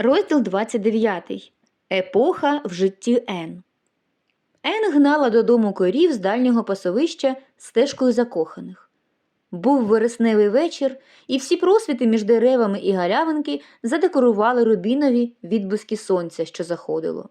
Розділ 29. Епоха в житті Ен. Ен гнала додому корів з дальнього пасовища стежкою закоханих. Був вересневий вечір, і всі просвіти між деревами і галявинки задекорували рубінові відблиски сонця, що заходило.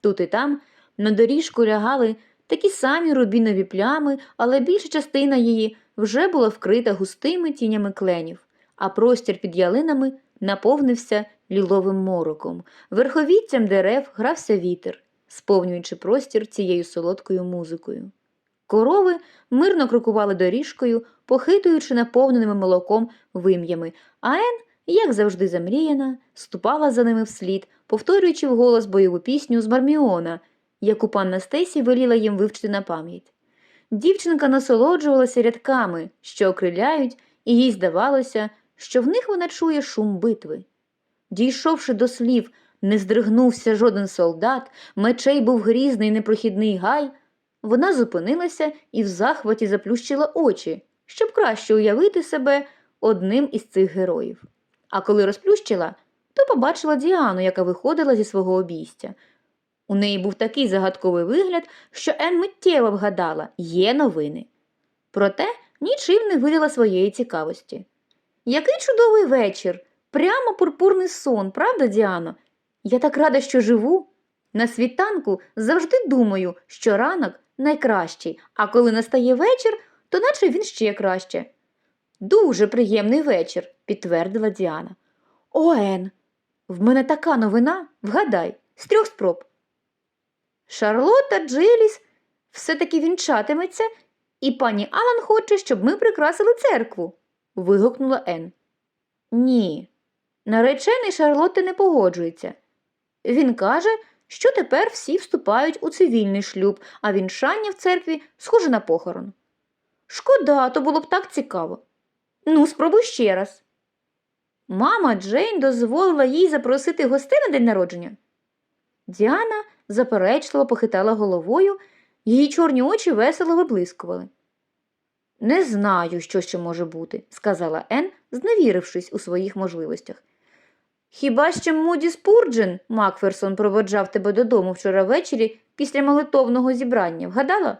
Тут і там на доріжку лягали такі самі рубінові плями, але більша частина її вже була вкрита густими тінями кленів, а простір під ялинами наповнився ліловим мороком. Верховіттям дерев грався вітер, сповнюючи простір цією солодкою музикою. Корови мирно крокували доріжкою, похитуючи наповненими молоком вим'ями, а Ен, як завжди замріяна, ступала за ними вслід, повторюючи вголос бойову пісню з Марміона, яку панна Стесі веліла їм вивчити на пам'ять. Дівчинка насолоджувалася рядками, що окриляють, і їй здавалося, що в них вона чує шум битви. Дійшовши до слів, не здригнувся жоден солдат, мечей був грізний непрохідний гай, вона зупинилася і в захваті заплющила очі, щоб краще уявити себе одним із цих героїв. А коли розплющила, то побачила Діану, яка виходила зі свого обійстя. У неї був такий загадковий вигляд, що Ен миттєво вгадала є новини. Проте нічим не видала своєї цікавості. Який чудовий вечір! Прямо пурпурний сон, правда, Діано? Я так рада, що живу. На світанку завжди думаю, що ранок найкращий, а коли настає вечір, то наче він ще краще. Дуже приємний вечір, підтвердила Діана. О, Ен, в мене така новина, вгадай, з трьох спроб. Шарлотта Джиліс все-таки вінчатиметься, і пані Алан хоче, щоб ми прикрасили церкву. вигукнула Ен. Ні, наречений Шарлотти не погоджується. Він каже, що тепер всі вступають у цивільний шлюб, а вінчання в церкві схоже на похорон. Шкода, то було б так цікаво. Ну, спробуй ще раз. Мама Джейн дозволила їй запросити гостей на день народження. Діана заперечливо похитала головою, її чорні очі весело виблискували. Не знаю, що ще може бути, сказала Ен, зневірившись у своїх можливостях. Хіба що Муді Спурджен Макферсон проводжав тебе додому вчора ввечері після молитовного зібрання, вгадала?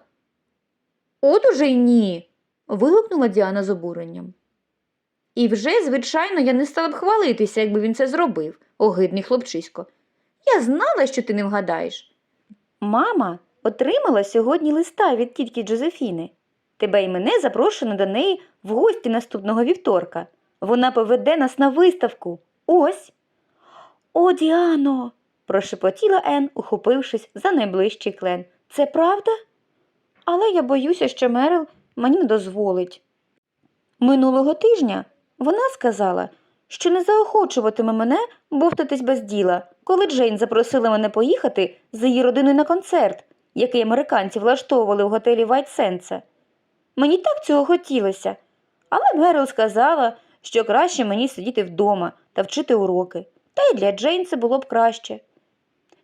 От уже й ні. вигукнула Діана з обуренням. І вже, звичайно, я не стала б хвалитися, якби він це зробив, огидний хлопчисько. Я знала, що ти не вгадаєш. Мама отримала сьогодні листа від тітки Джозефіни. Тебе і мене запрошено до неї в гості наступного вівторка. Вона поведе нас на виставку. Ось. О, Діано. прошепотіла Ен, ухопившись за найближчий клен. Це правда? Але я боюся, що Мерил мені не дозволить. Минулого тижня вона сказала, що не заохочуватиме мене бовтатись без діла, коли Джейн запросила мене поїхати з її родиною на концерт, який американці влаштовували в готелі Вайт Сенса. Мені так цього хотілося, але Мерил сказала, що краще мені сидіти вдома та вчити уроки, та й для Джейн це було б краще.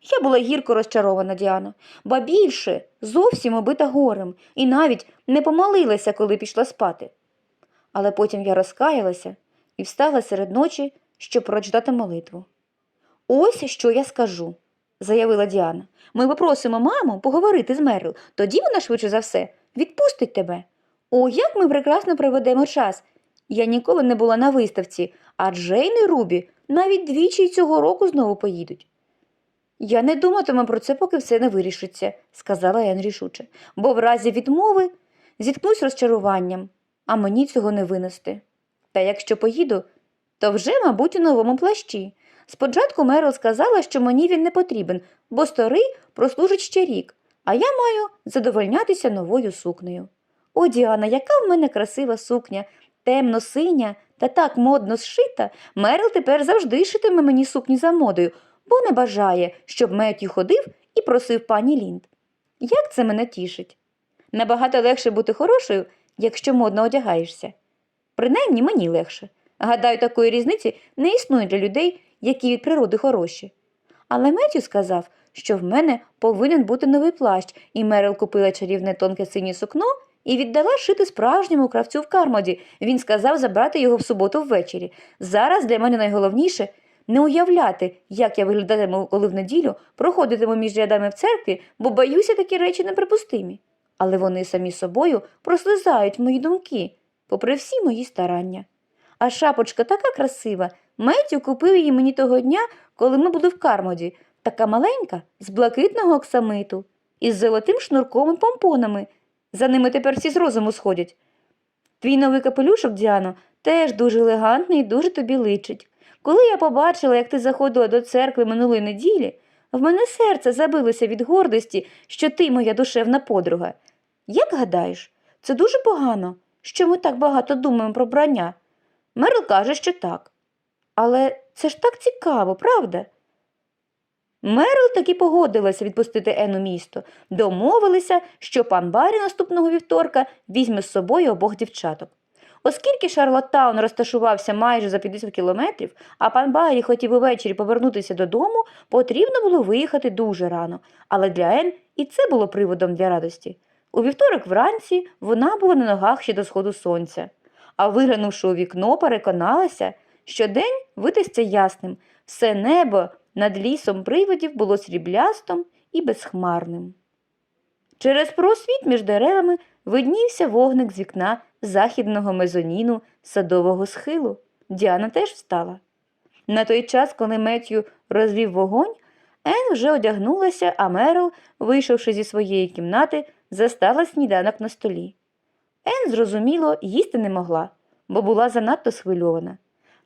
Я була гірко розчарована, Діана, ба більше зовсім обита горем і навіть не помолилася, коли пішла спати. Але потім я розкаялася і встала серед ночі, щоб прочитати молитву. Ось що я скажу, заявила Діана. Ми попросимо маму поговорити з Мерил, тоді вона швидше за все відпустить тебе. О, як ми прекрасно проведемо час. Я ніколи не була на виставці, а Джейн і Рубі навіть двічі цього року знову поїдуть. Я не думатиму про це, поки все не вирішиться, сказала Ен рішуче, бо в разі відмови зіткнусь розчаруванням, а мені цього не винести. Та якщо поїду, то вже, мабуть, у новому плащі. Спочатку Мерил сказала, що мені він не потрібен, бо старий прослужить ще рік, а я маю задовольнятися новою сукнею. О, Діана, яка в мене красива сукня, темно синя та так модно зшита, Мерил тепер завжди шитиме мені сукні за модою, бо не бажає, щоб Меттю ходив і просив пані Лінд. Як це мене тішить? Набагато легше бути хорошою, якщо модно одягаєшся. Принаймні мені легше. Гадаю, такої різниці не існує для людей, які від природи хороші. Але Меттю сказав, що в мене повинен бути новий плащ, і Мерил купила чарівне тонке синє сукно і віддала шити справжньому кравцю в Кармоді. Він сказав забрати його в суботу ввечері. Зараз для мене найголовніше не уявляти, як я виглядатиму, коли в неділю проходитиму між рядами в церкві, бо боюся такі речі неприпустимі. Але вони самі собою прослизають мої думки, попри всі мої старання. А шапочка така красива. Меттю купив її мені того дня, коли ми були в Кармоді, така маленька, з блакитного оксамиту, із золотим шнурком і помпонами. За ними тепер всі з розуму сходять. Твій новий капелюшок, Діано, теж дуже елегантний і дуже тобі личить. Коли я побачила, як ти заходила до церкви минулої неділі, в мене серце забилося від гордості, що ти моя душевна подруга. Як гадаєш, це дуже погано, що ми так багато думаємо про брання. Мерл каже, що так. Але це ж так цікаво, правда? Мерл таки погодилася відпустити Ену місто. Домовилися, що пан Барі наступного вівторка візьме з собою обох дівчаток. Оскільки Шарлоттаун розташувався майже за 50 кілометрів, а пан Барі хотів увечері повернутися додому, потрібно було виїхати дуже рано, але для Ен і це було приводом для радості. У вівторок вранці вона була на ногах ще до сходу сонця, а виглянувши у вікно, переконалася, що день видасться ясним, все небо над лісом привидів було сріблястом і безхмарним. Через просвіт між деревами виднівся вогник з вікна західного мезоніну садового схилу. Діана теж встала. На той час, коли Меттю розвів вогонь, Ен вже одягнулася, а Мерл, вийшовши зі своєї кімнати, застала сніданок на столі. Ен, зрозуміло, їсти не могла, бо була занадто схвильована.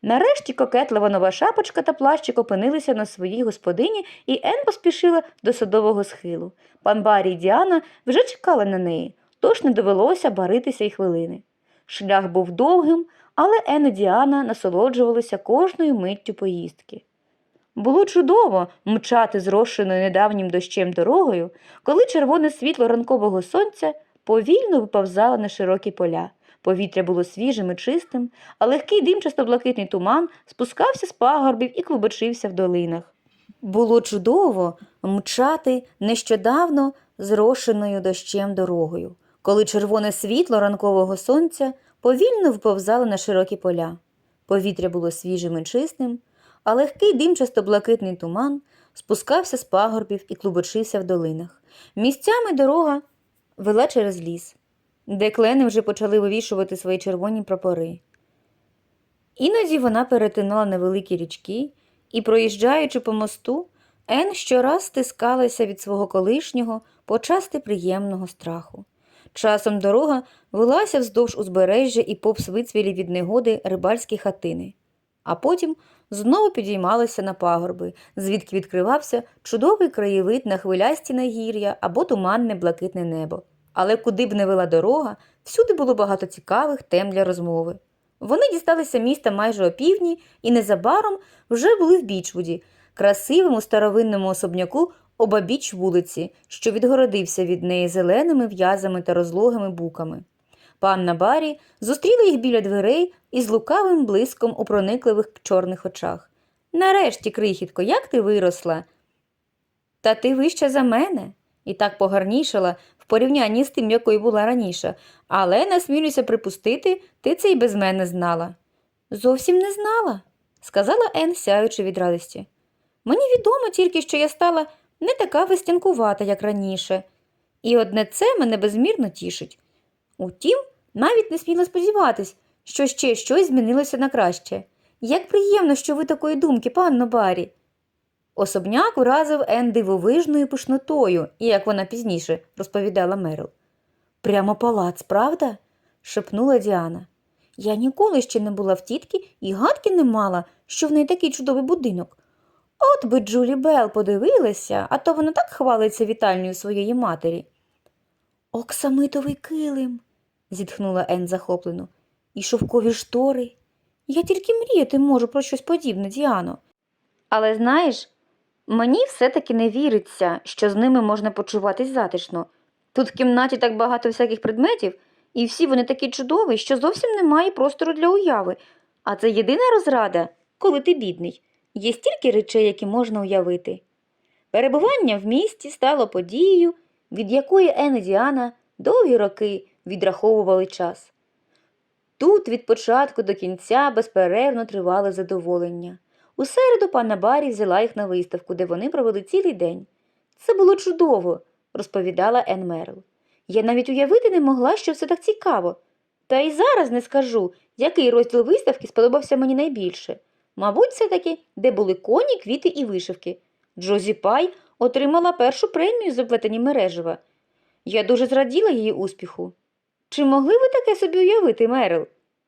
Нарешті кокетлива нова шапочка та плащик опинилися на своїй господині, і Ен поспішила до садового схилу. Пан Барі і Діана вже чекали на неї, тож не довелося баритися й хвилини. Шлях був довгим, але Ен і Діана насолоджувалися кожною миттю поїздки. Було чудово мчати зрошеною недавнім дощем дорогою, коли червоне світло ранкового сонця повільно виповзало на широкі поля. Повітря було свіжим і чистим, а легкий димчасто-блакитний туман спускався з пагорбів і клубочився в долинах. Було чудово мчати нещодавно зрошеною дощем дорогою, коли червоне світло ранкового сонця повільно вповзало на широкі поля. Повітря було свіжим і чистим, а легкий димчасто-блакитний туман спускався з пагорбів і клубочився в долинах. Місцями дорога вела через ліс, де клени вже почали вивішувати свої червоні прапори. Іноді вона перетинала невеликі річки і, проїжджаючи по мосту, Ен щораз стискалася від свого колишнього, почасти приємного страху. Часом дорога велася вздовж узбережжя і повз вицвілі від негоди рибальські хатини, а потім знову підіймалася на пагорби, звідки відкривався чудовий краєвид на хвилясті нагір'я або туманне блакитне небо. Але куди б не вела дорога, всюди було багато цікавих тем для розмови. Вони дісталися міста майже опівдні і незабаром вже були в Бічвуді, красивому старовинному особняку обабіч вулиці, що відгородився від неї зеленими в'язами та розлогими буками. Панна Барі зустріла їх біля дверей із лукавим блиском у проникливих чорних очах. Нарешті, крихітко, як ти виросла? Та ти вища за мене. І так погарнішала порівнянні з тим, якою була раніше, але насмілюся припустити, ти це й без мене знала. Зовсім не знала, сказала Ен, сяючи від радості. Мені відомо тільки, що я стала не така вестянкувата, як раніше, і одне це мене безмірно тішить. Утім, навіть не сміла сподіватись, що ще щось змінилося на краще. Як приємно, що ви такої думки, панно Барі. Особняк уразив Ен дивовижною пишнотою, як вона пізніше розповідала Мерл. Прямо палац, правда? шепнула Діана. Я ніколи ще не була в тітки і гадки не мала, що в неї такий чудовий будинок. От би Джулі Белл подивилася, а то вона так хвалиться вітальнею своєї матері. Оксамитовий килим, зітхнула Ен захоплено, і шовкові штори. Я тільки мріяти можу про щось подібне, Діано. Але знаєш, мені все-таки не віриться, що з ними можна почуватись затишно. Тут в кімнаті так багато всяких предметів, і всі вони такі чудові, що зовсім немає простору для уяви. А це єдина розрада, коли ти бідний. Є стільки речей, які можна уявити. Перебування в місті стало подією, від якої Ен довгі роки відраховували час. Тут від початку до кінця безперервно тривали задоволення. У середу панна Барі взяла їх на виставку, де вони провели цілий день. Це було чудово, розповідала Ен Мерл. Я навіть уявити не могла, що все так цікаво. Та й зараз не скажу, який розділ виставки сподобався мені найбільше. Мабуть, все таки, де були коні, квіти і вишивки. Джозі Пай отримала першу премію з оплетені мережева. Я дуже зраділа її успіху. Чи могли ви таке собі уявити, Мерил?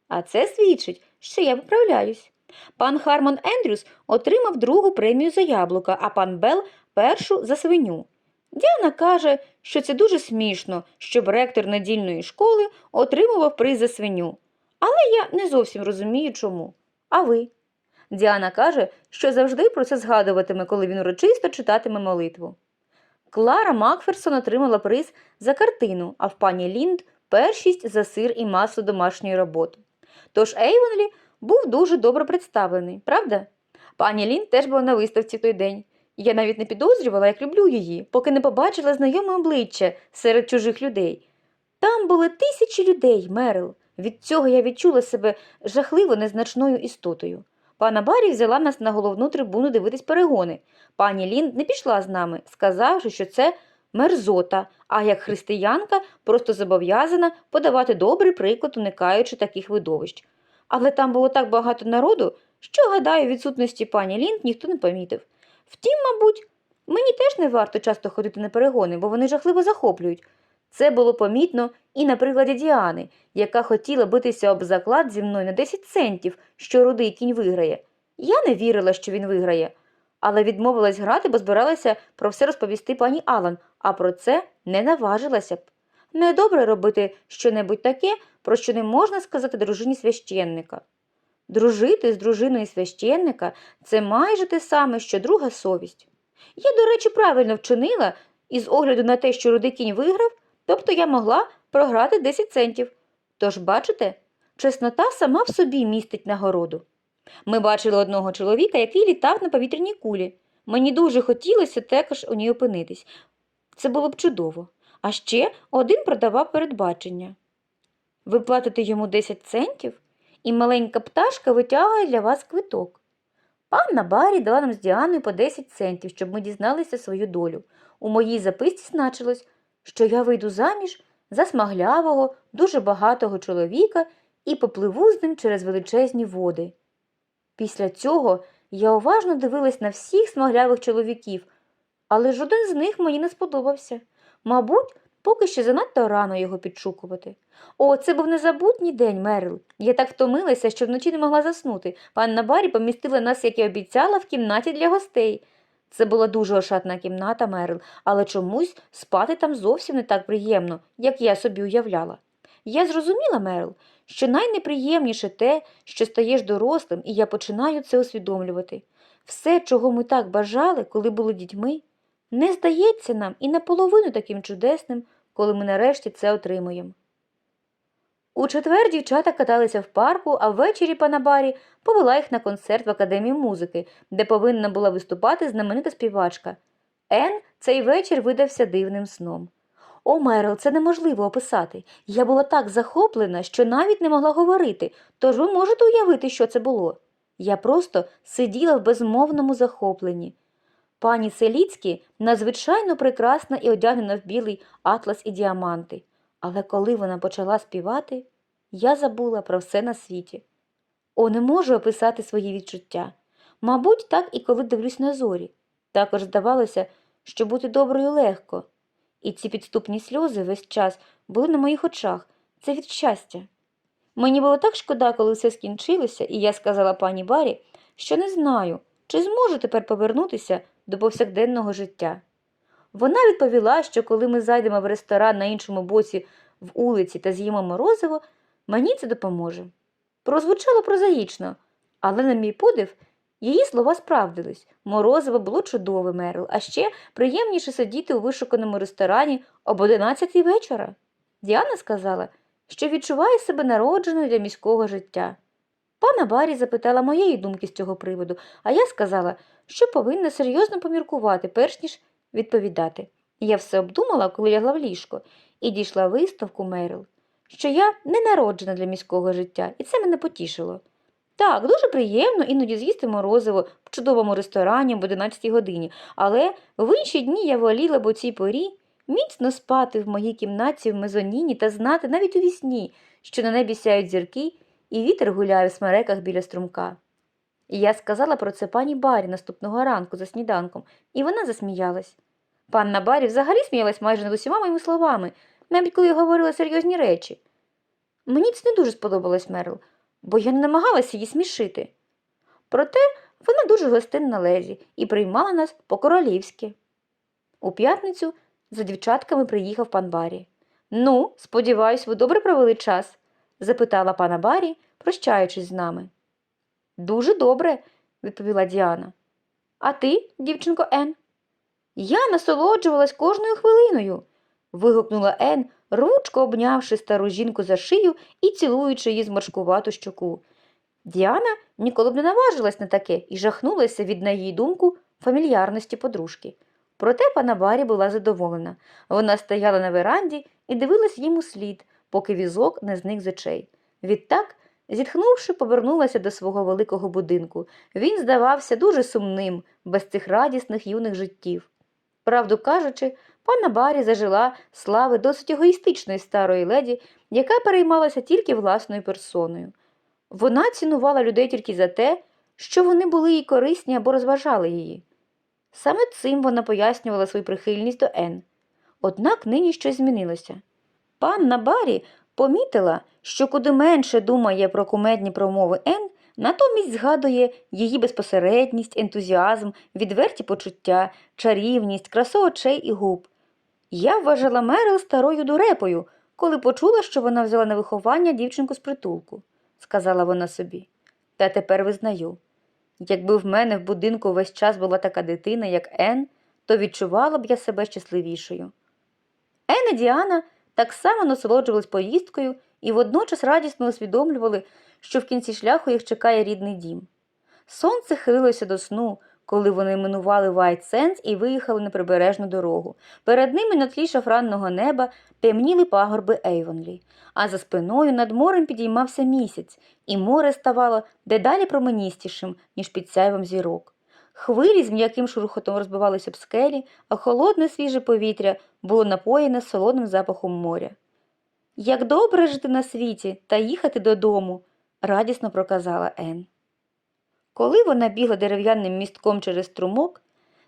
А це свідчить, що я виправляюсь. Пан Хармон Ендрюс отримав другу премію за яблука, а пан Бел першу за свиню. Діана каже, що це дуже смішно, щоб ректор недільної школи отримував приз за свиню. Але я не зовсім розумію, чому. А ви? Діана каже, що завжди про це згадуватиме, коли він урочисто читатиме молитву. Клара Макферсон отримала приз за картину, а в пані Лінд першість за сир і масло домашньої роботи. Тож Ейвенлі був дуже добре представлений, правда? Пані Лінд теж була на виставці той день. Я навіть не підозрювала, як люблю її, поки не побачила знайоме обличчя серед чужих людей. Там були тисячі людей, Мерил. Від цього я відчула себе жахливо незначною істотою. Пана Барі взяла нас на головну трибуну дивитись перегони. Пані Лінд не пішла з нами, сказавши, що це мерзота, а як християнка просто зобов'язана подавати добрий приклад, уникаючи таких видовищ. Але там було так багато народу, що, гадаю, відсутності пані Лінд ніхто не помітив. Втім, мабуть, мені теж не варто часто ходити на перегони, бо вони жахливо захоплюють. Це було помітно і на прикладі Діани, яка хотіла битися об заклад зі мною на 10 центів, що рудий кінь виграє. Я не вірила, що він виграє, але відмовилась грати, бо збиралася про все розповісти пані Алан, а про це не наважилася б. Недобре робити щонебудь таке, про що не можна сказати дружині священника. Дружити з дружиною священника це майже те саме, що друга совість. Я, до речі, правильно вчинила, і з огляду на те, що рудий кінь виграв, тобто я могла програти 10 центів. Тож, бачите, чеснота сама в собі містить нагороду. Ми бачили одного чоловіка, який літав на повітряній кулі. Мені дуже хотілося також у ній опинитись. Це було б чудово. А ще один продавав передбачення. Ви платите йому 10 центів, і маленька пташка витягує для вас квиток. Панна Барі дала нам з Діаною по 10 центів, щоб ми дізналися свою долю. У моїй записці значилось, що я вийду заміж за смаглявого, дуже багатого чоловіка і попливу з ним через величезні води. Після цього я уважно дивилась на всіх смаглявих чоловіків, але жоден з них мені не сподобався. Мабуть, поки ще занадто рано його підшукувати. О, це був незабутній день, Мерил. Я так втомилася, що вночі не могла заснути. Панна Барі помістила нас, як і обіцяла, в кімнаті для гостей. Це була дуже ошатна кімната, Мерил, але чомусь спати там зовсім не так приємно, як я собі уявляла. Я зрозуміла, Мерил, що найнеприємніше те, що стаєш дорослим, і я починаю це усвідомлювати. Все, чого ми так бажали, коли були дітьми, не здається нам і наполовину таким чудесним, коли ми нарешті це отримуємо. У четвер дівчата каталися в парку, а ввечері пана Барі повела їх на концерт в Академії музики, де повинна була виступати знаменита співачка. Ен цей вечір видався дивним сном. О, Мерил, це неможливо описати. Я була так захоплена, що навіть не могла говорити, тож ви можете уявити, що це було. Я просто сиділа в безмовному захопленні. Пані Селіцькі надзвичайно прекрасна і одягнена в білий атлас і діаманти. Але коли вона почала співати, я забула про все на світі. О, не можу описати свої відчуття. Мабуть, так і коли дивлюсь на зорі. Також здавалося, що бути доброю легко. І ці підступні сльози весь час були на моїх очах. Це від щастя. Мені було так шкода, коли все скінчилося, і я сказала пані Барі, що не знаю, чи зможу тепер повернутися до повсякденного життя. Вона відповіла, що коли ми зайдемо в ресторан на іншому боці в улиці та з'їмо морозиво, мені це допоможе. Прозвучало прозаїчно, але, на мій подив, її слова справдились. Морозиво було чудове, Мерл, а ще приємніше сидіти у вишуканому ресторані об 11 вечора. Діана сказала, що відчуває себе народженою для міського життя. Пана Барі запитала моєї думки з цього приводу, а я сказала, що повинна серйозно поміркувати, перш ніж відповідати. Я все обдумала, коли лягла в ліжко, і дійшла висновку Мерил, що я не народжена для міського життя, і це мене потішило. Так, дуже приємно іноді з'їсти морозиво в чудовому ресторані об 11 годині, але в інші дні я воліла б у цій порі міцно спати в моїй кімнаті в мезоніні та знати навіть у вісні, що на небі сяють зірки і вітер гуляє в смереках біля струмка. І я сказала про це пані Барі наступного ранку за сніданком, і вона засміялась. Панна Барі взагалі сміялась майже над усіма моїми словами, навіть коли я говорила серйозні речі. Мені це не дуже сподобалось Мерл, бо я не намагалася її смішити. Проте вона дуже гостинна лезі і приймала нас по-королівськи. У п'ятницю за дівчатками приїхав пан Барі. Ну, сподіваюсь, ви добре провели час? Запитала пана Барі, прощаючись з нами. Дуже добре, відповіла Діана. А ти, дівчинко Ен? Я насолоджувалась кожною хвилиною. вигукнула Ен, ручко обнявши стару жінку за шию і цілуючи її зморшкувату щоку. Діана ніколи б не наважилась на таке і жахнулася від, на її думку, фамільярності подружки. Проте пана Барі була задоволена. Вона стояла на веранді і дивилась їм у слід, поки візок не зник з очей. Відтак, зітхнувши, повернулася до свого великого будинку. Він здавався дуже сумним, без цих радісних юних життів. Правду кажучи, пана Барі зажила слави досить егоїстичної старої леді, яка переймалася тільки власною персоною. Вона цінувала людей тільки за те, що вони були їй корисні або розважали її. Саме цим вона пояснювала свою прихильність до Ен. Однак нині щось змінилося. Панна Барі помітила, що куди менше думає про кумедні промови Ен, натомість згадує її безпосередність, ентузіазм, відверті почуття, чарівність, красу очей і губ. Я вважала Мерил старою дурепою, коли почула, що вона взяла на виховання дівчинку з притулку, сказала вона собі. Та тепер визнаю. Якби в мене в будинку весь час була така дитина, як Ен, то відчувала б я себе щасливішою. Ен і Діана так само насолоджувались поїздкою і водночас радісно усвідомлювали, що в кінці шляху їх чекає рідний дім. Сонце хилилося до сну, коли вони минували Вайт Сенс і виїхали на прибережну дорогу. Перед ними на тлі шафранного неба темніли пагорби Ейвонлі, а за спиною над морем підіймався місяць, і море ставало дедалі променістішим, ніж під сяйвом зірок. Хвилі з м'яким шурхотом розбивалися об скелі, а холодне свіже повітря було напоєне солодним запахом моря. Як добре жити на світі та їхати додому, радісно проказала Ен. Коли вона бігла дерев'яним містком через струмок,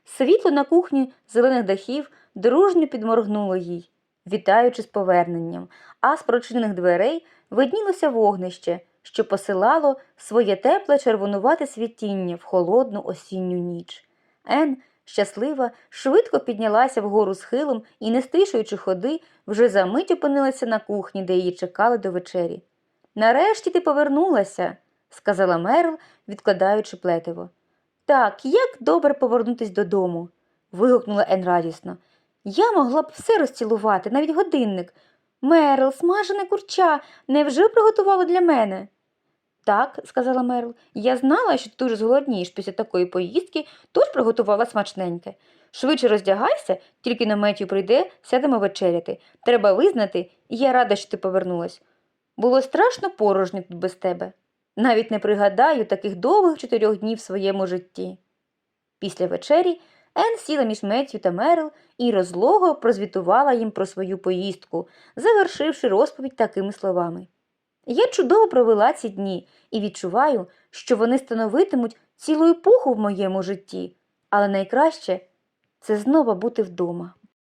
світло на кухні зелених дахів дружньо підморгнуло їй, вітаючи з поверненням, а з прочинених дверей виднілося вогнище, що посилало своє тепле червонувате світіння в холодну осінню ніч. Ен, щаслива, швидко піднялася вгору схилом і, не стишуючи ходи, вже за мить опинилася на кухні, де її чекали до вечері. Нарешті ти повернулася, сказала Мерл, відкладаючи плетиво. Так, як добре повернутись додому. вигукнула Ен радісно. Я могла б все розцілувати, навіть годинник. Мерл, смажене курча, невже приготувала для мене? Так, сказала Мерл, я знала, що ти дуже зголоднієш після такої поїздки, тож приготувала смачненьке. Швидше роздягайся, тільки на Меттю прийде, сядемо вечеряти. Треба визнати, і я рада, що ти повернулась. Було страшно порожньо тут без тебе. Навіть не пригадаю таких довгих чотирьох днів в своєму житті. Після вечері Ен сіла між Меттю та Мерл і розлого прозвітувала їм про свою поїздку, завершивши розповідь такими словами. Я чудово провела ці дні і відчуваю, що вони становитимуть цілу епоху в моєму житті, але найкраще це знову бути вдома.